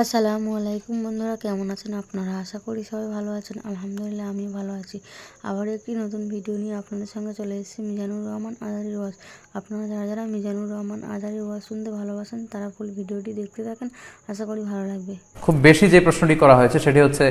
আসসালামু আলাইকুম বন্ধুরা, কেমন আছেন আপনারা? আশা করি সবাই ভালো আছেন। আলহামদুলিল্লাহ আমি ভালো আছি। আবার একটি নতুন ভিডিও নিয়ে আপনাদের সঙ্গে চলে এসেছি, মিজানুর রহমান আজারি ওয়াজ। আপনারা যারা যারা মিজানুর রহমান আজারি ওয়াজ শুনতে ভালোবাসেন, তারা ফুল ভিডিওটি দেখতে থাকেন। আশা করি ভালো লাগবে। খুব বেশি যে প্রশ্নটি করা হয়েছে, সেটি হচ্ছে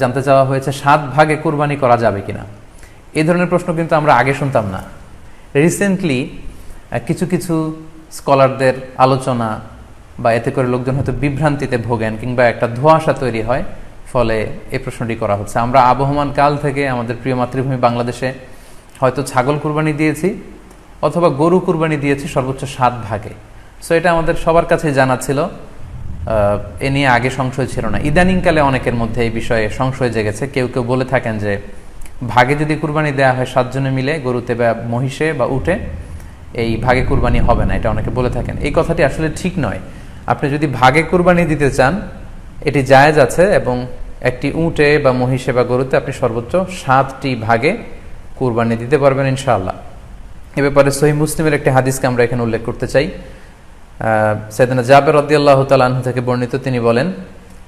জানতে চাওয়া হয়েছে, সাত ভাগে কুরবানি করা যাবে কিনা? এই ধরনের প্রশ্ন কিন্তু আমরা আগে শুনতাম না। রিসেন্টলি কিছু কিছু স্কলারদের আলোচনা বা এতে করে লোকজন হয়তো বিভ্রান্তিতে ভোগেন কিংবা একটা ধোঁয়াশা তৈরি হয়, ফলে এই প্রশ্নটি করা হচ্ছে। আমরা আবহমান কাল থেকে আমাদের প্রিয় মাতৃভূমি বাংলাদেশে হয়তো ছাগল কুরবানি দিয়েছি অথবা গরু কুরবানি দিয়েছি সর্বোচ্চ সাত ভাগে। সো এটা আমাদের সবার কাছে জানা ছিল। এ নিয়ে আগে সংশয় ছিল না। ইদানিংকালে অনেকের মধ্যে এই বিষয়ে সংশয় জেগেছে। কেউ কেউ বলে থাকেন যে ভাগে যদি কুরবানি দেওয়া হয় সাতজনে মিলে, গরুতে বা মহিষে বা উঠে, এই ভাগে কুরবানি হবে না, এটা অনেকে বলে থাকেন। এই কথাটি আসলে ঠিক নয়। আপনি যদি ভাগে কুরবানি দিতে চান, এটি জায়েজ আছে এবং একটি উটে বা মহিষে বা গরুতে আপনি সর্বোচ্চ সাতটি ভাগে কুরবানি দিতে পারবেন ইনশাআল্লাহ। এ ব্যাপারে সহি মুসলিমের একটি হাদিসকে আমরা এখানে উল্লেখ করতে চাই। সৈদানা জাবের রদিয়াল্লাহ তালাহ থেকে বর্ণিত তিনি বলেন,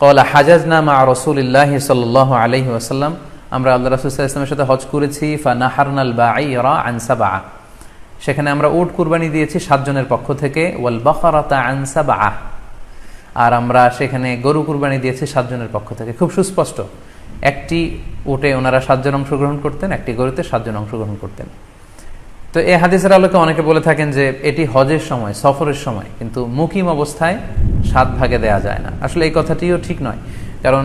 কলা হাজাজ নামা রসুলিল্লাহ সাল্লাহ আলহি আসাল্লাম আমরা আল্লাহ রসুল্লাহ সাথে হজ করেছি ফা নাহারনাল বা আনসা বা সেখানে আমরা উট কুরবানি দিয়েছি সাতজনের পক্ষ থেকে, ওয়াল বখরাতা আনসা বা আর আমরা সেখানে গরু কুরবানি দিয়েছি সাতজনের পক্ষ থেকে। খুব সুস্পষ্ট। একটি উটে ওনারা সাতজন অংশগ্রহণ করতেন, একটি গরুতে সাতজন অংশগ্রহণ করতেন। তো এই হাদিসের আলোকে অনেকে বলে থাকেন যে এটি হজের সময়, সফরের সময়, কিন্তু মুকিম অবস্থায় সাত ভাগে দেয়া যায় না। আসলে এই কথাটিও ঠিক নয়। কারণ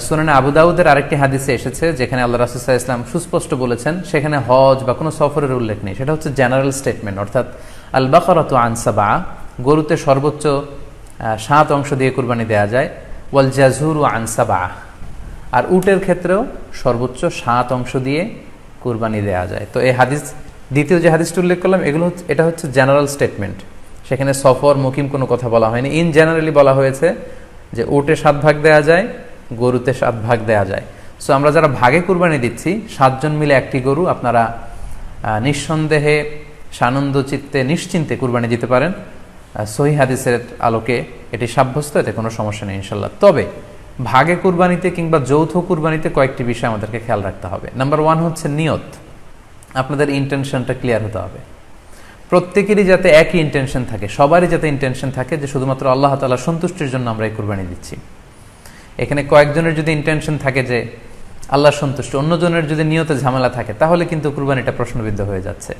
সুনানে আবু দাউদের আরেকটি হাদিসে এসেছে যেখানে আল্লাহ রাসুসাহ ইসলাম সুস্পষ্ট বলেছেন, সেখানে হজ বা কোনো সফরের উল্লেখ নেই। সেটা হচ্ছে জেনারেল স্টেটমেন্ট অর্থাৎ আল বাকরাত আনসাবা গরুতে সর্বোচ্চ সাত অংশ দিয়ে কুরবানি দেয়া যায়। ওয়াল জাজুর ও আনসাবা আর উটের ক্ষেত্রেও সর্বোচ্চ সাত অংশ দিয়ে কুরবানি দেয়া যায়। তো এই হাদিস, দ্বিতীয় যে হাদিসটি উল্লেখ করলাম, এগুলো হচ্ছে, এটা হচ্ছে জেনারেল স্টেটমেন্ট। সেখানে সফর, মুকিম কোনো কথা বলা হয়নি। ইন জেনারেলি বলা হয়েছে যে উটে সাত ভাগ দেয়া যায়, গরুতে সাত ভাগ দেয়া যায়। সো আমরা যারা ভাগে কুরবানি দিচ্ছি, সাতজন মিলে একটি গরু, আপনারা নিঃসন্দেহে সানন্দ চিত্তে নিশ্চিন্তে কুরবানি দিতে পারেন। সহি হাদিসের আলোকে এটি সাব্যস্ত, এতে কোনো সমস্যা নেই ইনশাল্লাহ তবে ভাগে কুরবানিতে কিংবা যৌথ কুরবানিতে কয়েকটি বিষয় আমাদেরকে খেয়াল রাখতে হবে। নাম্বার ওয়ান হচ্ছে নিয়ত। আপনাদের ইন্টেনশনটা ক্লিয়ার হতে হবে। প্রত্যেকেরই যাতে একই ইন্টেনশন থাকে, সবারই যাতে ইন্টেনশন থাকে যে শুধুমাত্র আল্লাহ তালা সন্তুষ্টির জন্য আমরা এই কুরবানি দিচ্ছি। এখানে কয়েকজনের যদি ইন্টেনশন থাকে যে আল্লাহ সন্তুষ্ট, অন্যজনের যদি নিয়ত ঝামেলা থাকে, তাহলে কিন্তু কুরবানিটা প্রশ্নবিদ্ধ হয়ে যাচ্ছে।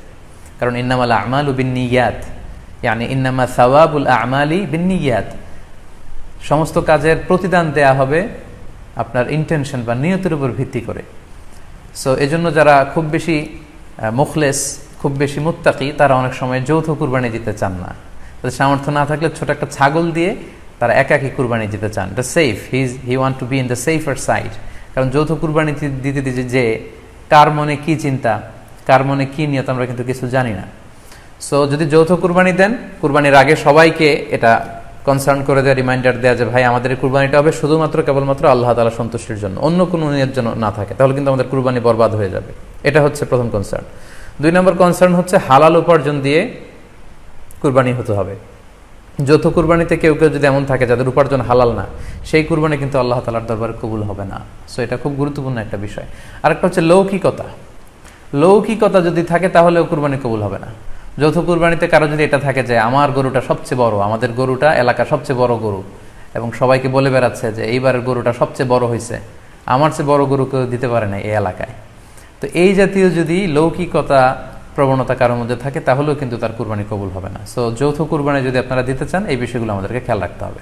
কারণ ইন্নামাল আমাল বিন্নিয়াত। ইয়ানি ইন্নামা সাওয়াবুল আমালি বিন্নিয়াত সমস্ত কাজের প্রতিদান দেয়া হবে আপনার ইন্টেনশন বা নিয়তের উপর ভিত্তি করে। সো এজন্য যারা খুব বেশি মুখলেস, খুব বেশি মুত্তাকি, তারা অনেক সময় যৌথ কুরবানি দিতে চান না। তাদের সামর্থ্য না থাকলে ছোট একটা ছাগল দিয়ে তারা একাকি কুরবানি দিতে চান। The safe he's he want to be in the safer side কারণ যৌথ কুরবানি দিতে দিতে যে কার মনে কী চিন্তা, কার মনে কি নিয়ত, আমরা কিন্তু কিছু জানি না। সো যদি যৌথ কুরবানি দেন, কুরবানির আগে সবাইকে এটা কনসার্ন করে দেওয়া রিমাইন্ডার দেওয়া যে, ভাই, আমাদের কুরবানিটা হবে শুধুমাত্র, কেবলমাত্র আল্লাহ তালা সন্তুষ্টির জন্য। অন্য কোনো নিয়ত জন্য না থাকে, তাহলে কিন্তু আমাদের কুরবানি বরবাদ হয়ে যাবে। এটা হচ্ছে প্রথম কনসার্ন দুই নম্বর কনসার্ন হচ্ছে হালাল উপার্জন দিয়ে কুরবানি হতে হবে। যৌথ কুরবানিতে কেউ কেউ যদি এমন থাকে যাদের উপার্জন হালাল না, সেই কুরবানি কিন্তু আল্লাহ তালার দরবারে কবুল হবে না। সো এটা খুব গুরুত্বপূর্ণ একটা বিষয়। আরেকটা হচ্ছে লৌকিকতা। লৌকিকতা যদি থাকে, তাহলেও কুরবানি কবুল হবে না। যৌথ কুরবানিতে কারও যদি এটা থাকে যে আমার গরুটা সবচেয়ে বড়, আমাদের গরুটা এলাকা সবচেয়ে বড় গরু, এবং সবাইকে বলে বেড়াচ্ছে যে এইবারের গরুটা সবচেয়ে বড় হয়েছে আমার চেয়ে বড় গরু কেউ দিতে পারে না এই এলাকায়। তো এই জাতীয় যদি লৌকিকতা, প্রবণতা কারোর মধ্যে থাকে, তাহলেও কিন্তু তার কুরবানি কবুল হবে না। সো যৌথ কুরবানি যদি আপনারা দিতে চান, এই বিষয়গুলো আমাদেরকে খেয়াল রাখতে হবে।